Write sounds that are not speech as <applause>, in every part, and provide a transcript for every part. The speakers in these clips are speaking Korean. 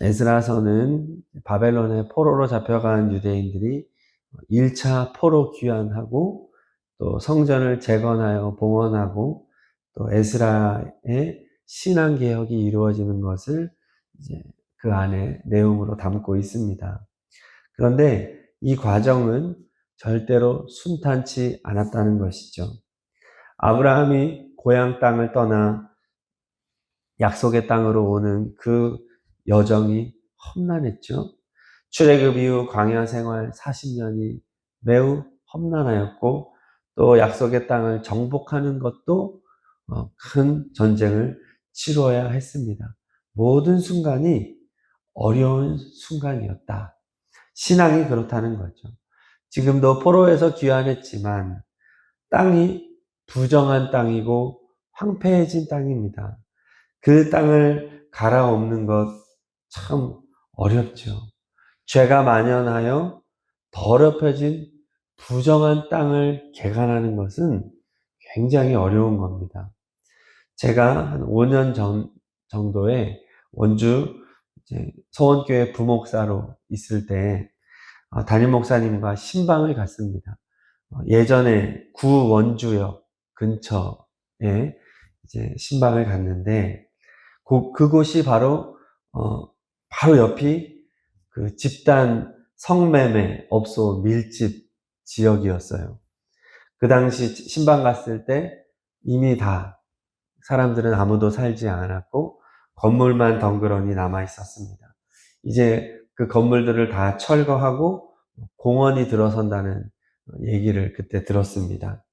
에스라서는 바벨론의 포로로 잡혀간 유대인들이 1차 포로 귀환하고 또 성전을 재건하여 봉헌하고 또 에스라의 신앙 개혁이 이루어지는 것을 이제 그 안에 내용으로 담고 있습니다. 그런데 이 과정은 절대로 순탄치 않았다는 것이죠. 아브라함이 고향 땅을 떠나 약속의 땅으로 오는 그 여정이 험난했죠. 출애굽 이후 광야 생활 40년이 매우 험난하였고 또 약속의 땅을 정복하는 것도 어, 큰 전쟁을 치러야 했습니다. 모든 순간이 어려운 순간이었다. 신앙이 그렇다는 거죠. 지금도 포로에서 귀환했지만 땅이 부정한 땅이고 황폐해진 땅입니다. 그 땅을 갈아엎는 것 참 어렵죠. 죄가 만연하여 더럽혀진 부정한 땅을 개간하는 것은 굉장히 어려운 겁니다. 제가 한 5년 전 정도에 원주 서원교회 부목사로 있을 때 어, 담임 목사님과 신방을 갔습니다. 어, 예전에 구원주역 근처에 이제 신방을 갔는데 그곳이 바로 어, 바로 옆이 그 집단 성매매 업소 밀집 지역이었어요. 그 당시 신방 갔을 때 이미 다 사람들은 아무도 살지 않았고 건물만 덩그러니 남아 있었습니다. 이제 그 건물들을 다 철거하고 공원이 들어선다는 얘기를 그때 들었습니다.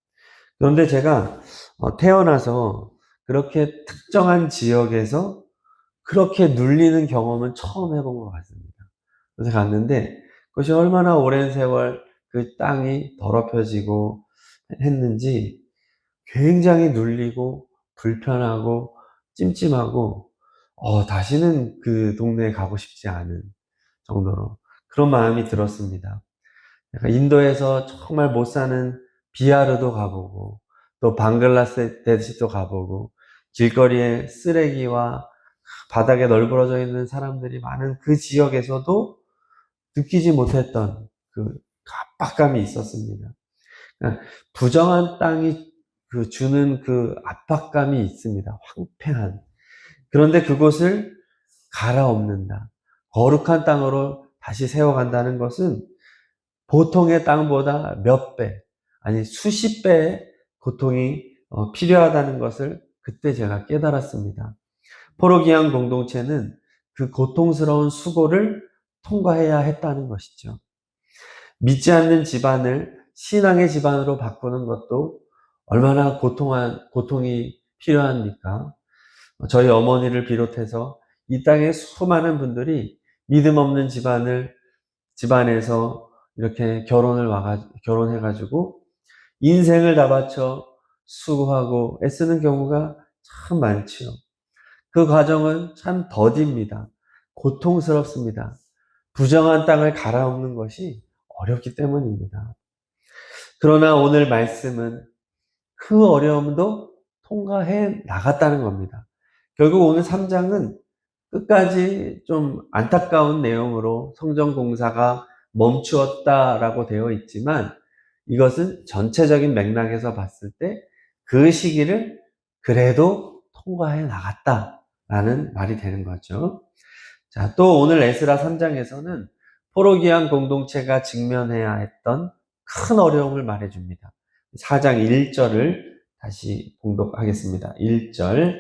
그런데 제가 어, 태어나서 그렇게 특정한 지역에서 그렇게 눌리는 경험은 처음 해본 것 같습니다. 그래서 갔는데 그것이 얼마나 오랜 세월 그 땅이 더럽혀지고 했는지 굉장히 눌리고 불편하고 찜찜하고 어, 다시는 그 동네에 가고 싶지 않은 정도로 그런 마음이 들었습니다. 인도에서 정말 못 사는 비하르도 가보고 또 방글라데시도 가보고 길거리에 쓰레기와 바닥에 널브러져 있는 사람들이 많은 그 지역에서도 느끼지 못했던 그 압박감이 있었습니다. 그러니까 부정한 땅이 그 주는 그 압박감이 있습니다. 황폐한. 그런데 그곳을 갈아엎는다. 거룩한 땅으로 다시 세워간다는 것은 보통의 땅보다 몇 배, 아니 수십 배의 고통이 어, 필요하다는 것을 그때 제가 깨달았습니다. 포로기한 공동체는 그 고통스러운 수고를 통과해야 했다는 것이죠. 믿지 않는 집안을 신앙의 집안으로 바꾸는 것도 얼마나 고통한, 고통이 필요합니까? 저희 어머니를 비롯해서 이 땅에 수많은 분들이 믿음 없는 집안을, 집안에서 이렇게 결혼을 와가, 결혼해가지고 인생을 다 바쳐 수고하고 애쓰는 경우가 참 많지요. 그 과정은 참 더딥니다. 고통스럽습니다. 부정한 땅을 갈아엎는 것이 어렵기 때문입니다. 그러나 오늘 말씀은 그 어려움도 통과해 나갔다는 겁니다. 결국 오늘 3장은 끝까지 좀 안타까운 내용으로 성전 공사가 멈추었다라고 되어 있지만 이것은 전체적인 맥락에서 봤을 때 그 시기를 그래도 통과해 나갔다 라는 말이 되는 거죠. 자, 또 오늘 에스라 3장에서는 포로기한 공동체가 직면해야 했던 큰 어려움을 말해줍니다. 4장 1절을 다시 봉독하겠습니다. 1절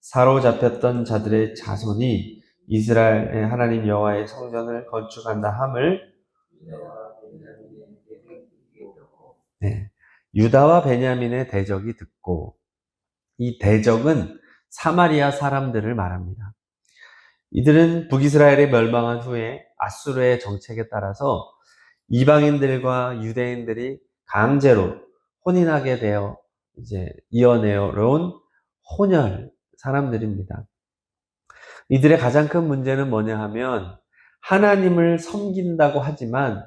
사로잡혔던 자들의 자손이 이스라엘의 하나님 여호와의 성전을 건축한다 함을 네, 유다와 베냐민의 대적이 듣고 이 대적은 사마리아 사람들을 말합니다. 이들은 북이스라엘이 멸망한 후에 아수르의 정책에 따라서 이방인들과 유대인들이 강제로 혼인하게 되어 이제 이어내려온 혼혈 사람들입니다. 이들의 가장 큰 문제는 뭐냐 하면 하나님을 섬긴다고 하지만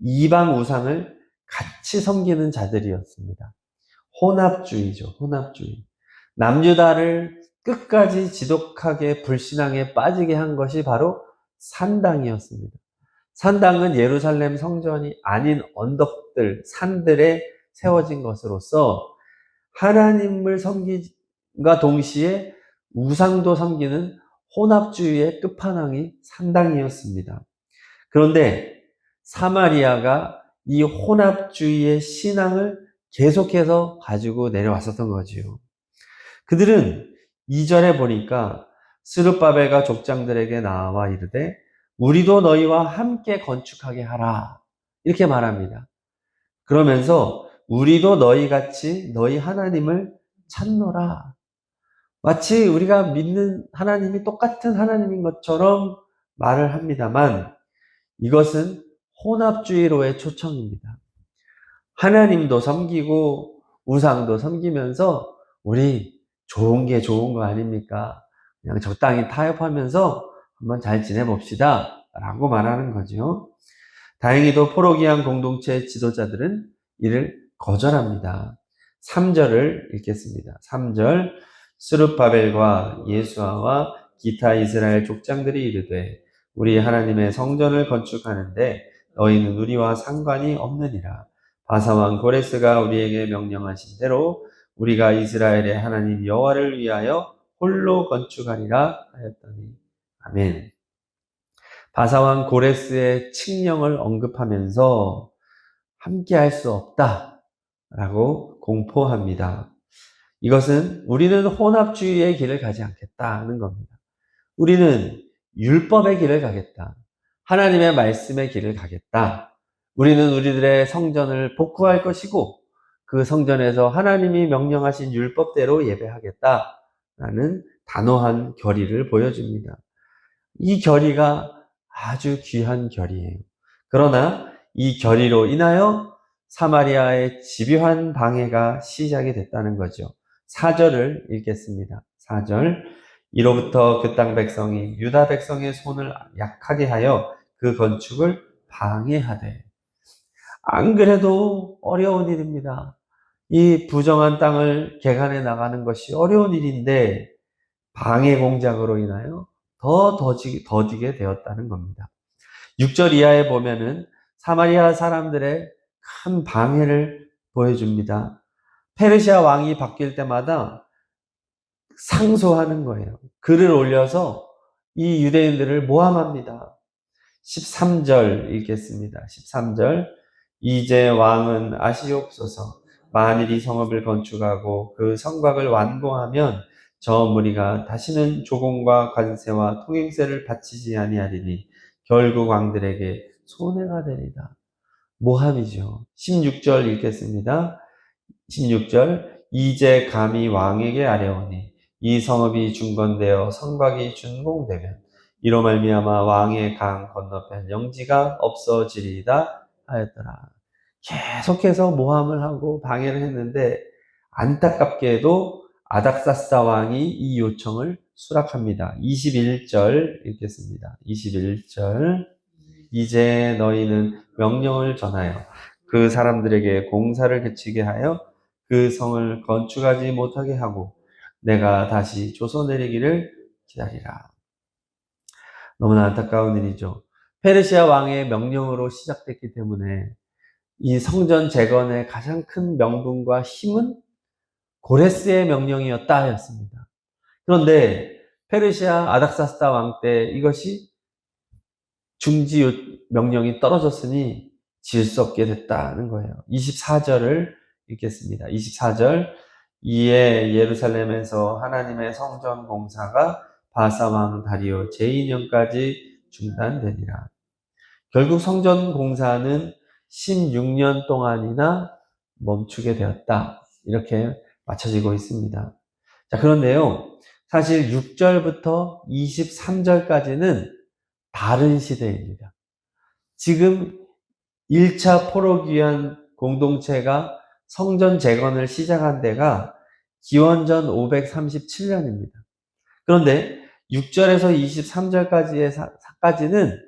이방 우상을 같이 섬기는 자들이었습니다. 혼합주의죠. 혼합주의. 남유다를 끝까지 지독하게 불신앙에 빠지게 한 것이 바로 산당이었습니다. 산당은 예루살렘 성전이 아닌 언덕들, 산들에 세워진 것으로서 하나님을 섬기과 동시에 우상도 섬기는 혼합주의의 끝판왕이 산당이었습니다. 그런데 사마리아가 이 혼합주의의 신앙을 계속해서 가지고 내려왔었던 거지요. 그들은 2절에 보니까 스룹바벨과 족장들에게 나와 이르되 우리도 너희와 함께 건축하게 하라. 이렇게 말합니다. 그러면서 우리도 너희 같이 너희 하나님을 찾노라. 마치 우리가 믿는 하나님이 똑같은 하나님인 것처럼 말을 합니다만 이것은 혼합주의로의 초청입니다. 하나님도 섬기고 우상도 섬기면서 우리 좋은 게 좋은 거 아닙니까? 그냥 적당히 타협하면서 한번 잘 지내봅시다. 라고 말하는 거죠. 다행히도 포로기한 공동체 지도자들은 이를 거절합니다. 3절을 읽겠습니다. 3절 스룹바벨과 예수아와 기타 이스라엘 족장들이 이르되 우리 하나님의 성전을 건축하는데 너희는 우리와 상관이 없느니라. 바사왕 고레스가 우리에게 명령하신 대로 우리가 이스라엘의 하나님 여호와를 위하여 홀로 건축하리라 하였더니 아멘. 바사왕 고레스의 칙령을 언급하면서 함께 할 수 없다 라고 공포합니다. 이것은 우리는 혼합주의의 길을 가지 않겠다는 겁니다. 우리는 율법의 길을 가겠다. 하나님의 말씀의 길을 가겠다. 우리는 우리들의 성전을 복구할 것이고 그 성전에서 하나님이 명령하신 율법대로 예배하겠다라는 단호한 결의를 보여줍니다. 이 결의가 아주 귀한 결의예요. 그러나 이 결의로 인하여 사마리아의 집요한 방해가 시작이 됐다는 거죠. 4절을 읽겠습니다. 4절. 이로부터 그 땅 백성이 유다 백성의 손을 약하게 하여 그 건축을 방해하되. 안 그래도 어려운 일입니다. 이 부정한 땅을 개간해 나가는 것이 어려운 일인데 방해 공작으로 인하여 더 더지, 더디게 되었다는 겁니다. 6절 이하에 보면은 사마리아 사람들의 큰 방해를 보여줍니다. 페르시아 왕이 바뀔 때마다 상소하는 거예요. 글을 올려서 이 유대인들을 모함합니다. 13절 읽겠습니다. 13절. 이제 왕은 아시옵소서. 만일 이 성읍을 건축하고 그 성곽을 완공하면 저 무리가 다시는 조공과 관세와 통행세를 바치지 아니하리니 결국 왕들에게 손해가 되리다. 모함이죠. 16절 읽겠습니다. 16절 이제 감히 왕에게 아뢰오니 이 성읍이 중건되어 성곽이 준공되면 이로 말미암아 왕의 강 건너편 영지가 없어지리이다 하였더라. 계속해서 모함을 하고 방해를 했는데 안타깝게도 아닥사스다 왕이 이 요청을 수락합니다. 21절 읽겠습니다. 21절 이제 너희는 명령을 전하여 그 사람들에게 공사를 그치게 하여 그 성을 건축하지 못하게 하고 내가 다시 조서 내리기를 기다리라. 너무나 안타까운 일이죠. 페르시아 왕의 명령으로 시작됐기 때문에 이 성전 재건의 가장 큰 명분과 힘은 고레스의 명령이었다 하였습니다. 그런데 페르시아 아닥사스다 왕 때 이것이 중지 명령이 떨어졌으니 지을 수 없게 됐다는 거예요. 24절을 읽겠습니다. 24절 이에 예루살렘에서 하나님의 성전 공사가 바사왕 다리오 제2년까지 중단되니라. 결국 성전 공사는 16년 동안이나 멈추게 되었다. 이렇게 맞춰지고 있습니다. 자, 그런데요. 사실 6절부터 23절까지는 다른 시대입니다. 지금 1차 포로귀환 공동체가 성전 재건을 시작한 데가 기원전 537년입니다. 그런데 6절에서 23절까지의 사까지는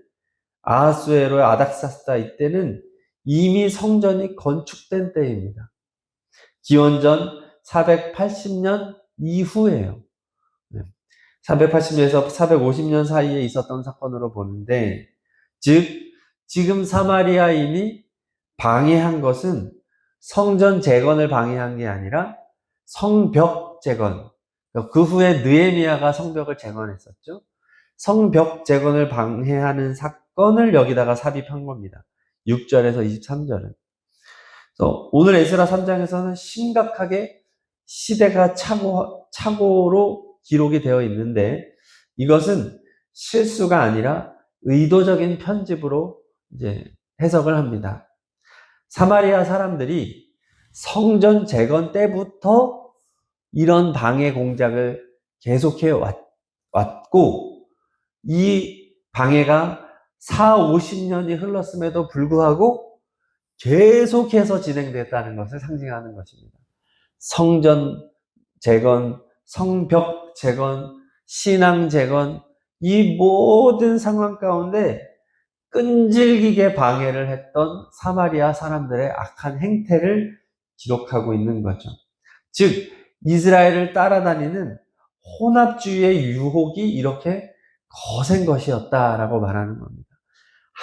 아하수에로의 아닥사스다 이때는 이미 성전이 건축된 때입니다. 기원전 480년 이후에요. 380년에서 450년 사이에 있었던 사건으로 보는데, 즉, 지금 사마리아인이 방해한 것은 성전 재건을 방해한 게 아니라 성벽 재건. 그 후에 느에미아가 성벽을 재건했었죠. 성벽 재건을 방해하는 사건을 여기다가 삽입한 겁니다. 6절에서 23절은. 오늘 에스라 3장에서는 심각하게 시대가 착오, 착오로 기록이 되어 있는데 이것은 실수가 아니라 의도적인 편집으로 이제 해석을 합니다. 사마리아 사람들이 성전 재건 때부터 이런 방해 공작을 계속해 왔고 이 방해가 4, 50년이 흘렀음에도 불구하고 계속해서 진행됐다는 것을 상징하는 것입니다. 성전 재건, 성벽 재건, 신앙 재건, 이 모든 상황 가운데 끈질기게 방해를 했던 사마리아 사람들의 악한 행태를 기록하고 있는 거죠. 즉, 이스라엘을 따라다니는 혼합주의의 유혹이 이렇게 거센 것이었다라고 말하는 겁니다.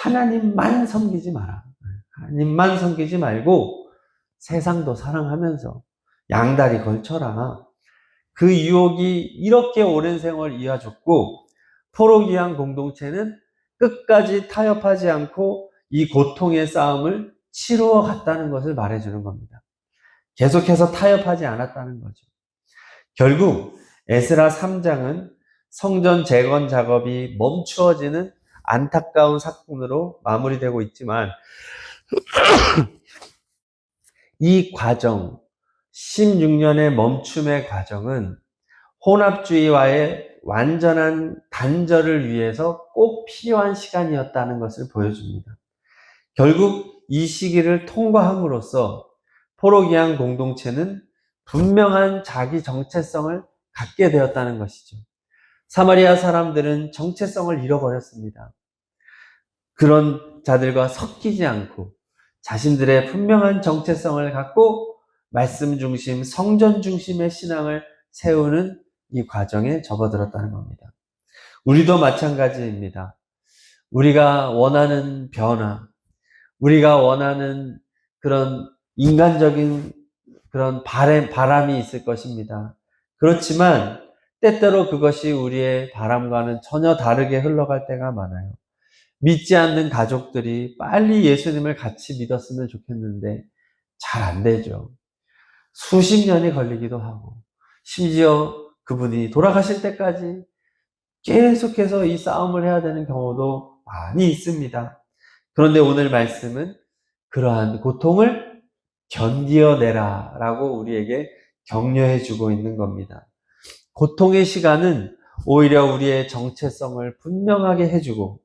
하나님만 섬기지 마라. 하나님만 섬기지 말고 세상도 사랑하면서 양다리 걸쳐라. 그 유혹이 이렇게 오랜 세월 이어졌고 포로기한 공동체는 끝까지 타협하지 않고 이 고통의 싸움을 치루어 갔다는 것을 말해주는 겁니다. 계속해서 타협하지 않았다는 거죠. 결국 에스라 3장은 성전 재건 작업이 멈추어지는 안타까운 사건으로 마무리되고 있지만 <clears throat> 이 과정, 16년의 멈춤의 과정은 혼합주의와의 완전한 단절을 위해서 꼭 필요한 시간이었다는 것을 보여줍니다. 결국 이 시기를 통과함으로써 포로기한 공동체는 분명한 자기 정체성을 갖게 되었다는 것이죠. 사마리아 사람들은 정체성을 잃어버렸습니다. 그런 자들과 섞이지 않고 자신들의 분명한 정체성을 갖고 말씀 중심, 성전 중심의 신앙을 세우는 이 과정에 접어들었다는 겁니다. 우리도 마찬가지입니다. 우리가 원하는 변화, 우리가 원하는 그런 인간적인 그런 바람, 바람이 있을 것입니다. 그렇지만 때때로 그것이 우리의 바람과는 전혀 다르게 흘러갈 때가 많아요. 믿지 않는 가족들이 빨리 예수님을 같이 믿었으면 좋겠는데 잘 안 되죠. 수십 년이 걸리기도 하고 심지어 그분이 돌아가실 때까지 계속해서 이 싸움을 해야 되는 경우도 많이 있습니다. 그런데 오늘 말씀은 그러한 고통을 견디어내라 라고 우리에게 격려해 주고 있는 겁니다. 고통의 시간은 오히려 우리의 정체성을 분명하게 해주고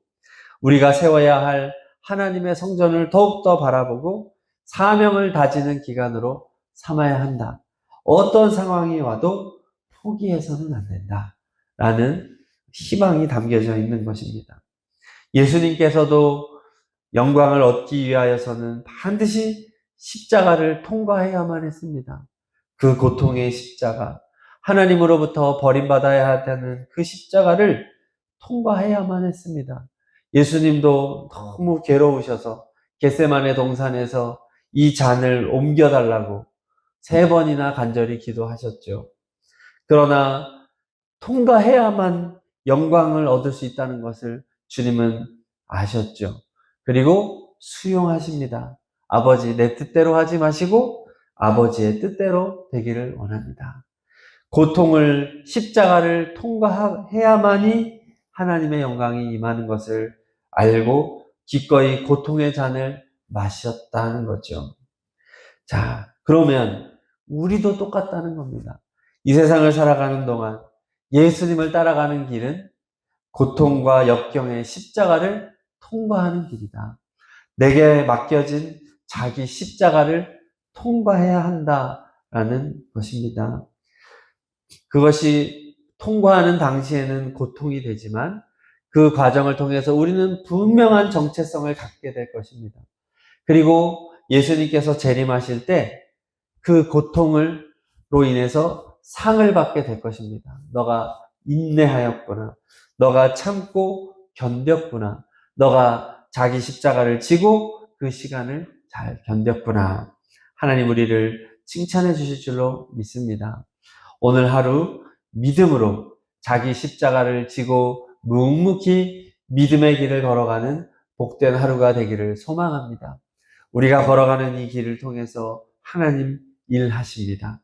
우리가 세워야 할 하나님의 성전을 더욱더 바라보고 사명을 다지는 기간으로 삼아야 한다. 어떤 상황이 와도 포기해서는 안 된다. 라는 희망이 담겨져 있는 것입니다. 예수님께서도 영광을 얻기 위하여서는 반드시 십자가를 통과해야만 했습니다. 그 고통의 십자가, 하나님으로부터 버림받아야 하는 그 십자가를 통과해야만 했습니다. 예수님도 너무 괴로우셔서 겟세만의 동산에서 이 잔을 옮겨달라고 세 번이나 간절히 기도하셨죠. 그러나 통과해야만 영광을 얻을 수 있다는 것을 주님은 아셨죠. 그리고 수용하십니다. 아버지, 내 뜻대로 하지 마시고 아버지의 뜻대로 되기를 원합니다. 고통을, 십자가를 통과해야만이 하나님의 영광이 임하는 것을 알고 기꺼이 고통의 잔을 마셨다는 거죠. 자, 그러면 우리도 똑같다는 겁니다. 이 세상을 살아가는 동안 예수님을 따라가는 길은 고통과 역경의 십자가를 통과하는 길이다. 내게 맡겨진 자기 십자가를 통과해야 한다라는 것입니다. 그것이 통과하는 당시에는 고통이 되지만 그 과정을 통해서 우리는 분명한 정체성을 갖게 될 것입니다. 그리고 예수님께서 재림하실 때 그 고통을로 인해서 상을 받게 될 것입니다. 너가 인내하였구나. 너가 참고 견뎠구나. 너가 자기 십자가를 지고 그 시간을 잘 견뎠구나. 하나님 우리를 칭찬해 주실 줄로 믿습니다. 오늘 하루 믿음으로 자기 십자가를 지고 묵묵히 믿음의 길을 걸어가는 복된 하루가 되기를 소망합니다. 우리가 걸어가는 이 길을 통해서 하나님 일하십니다.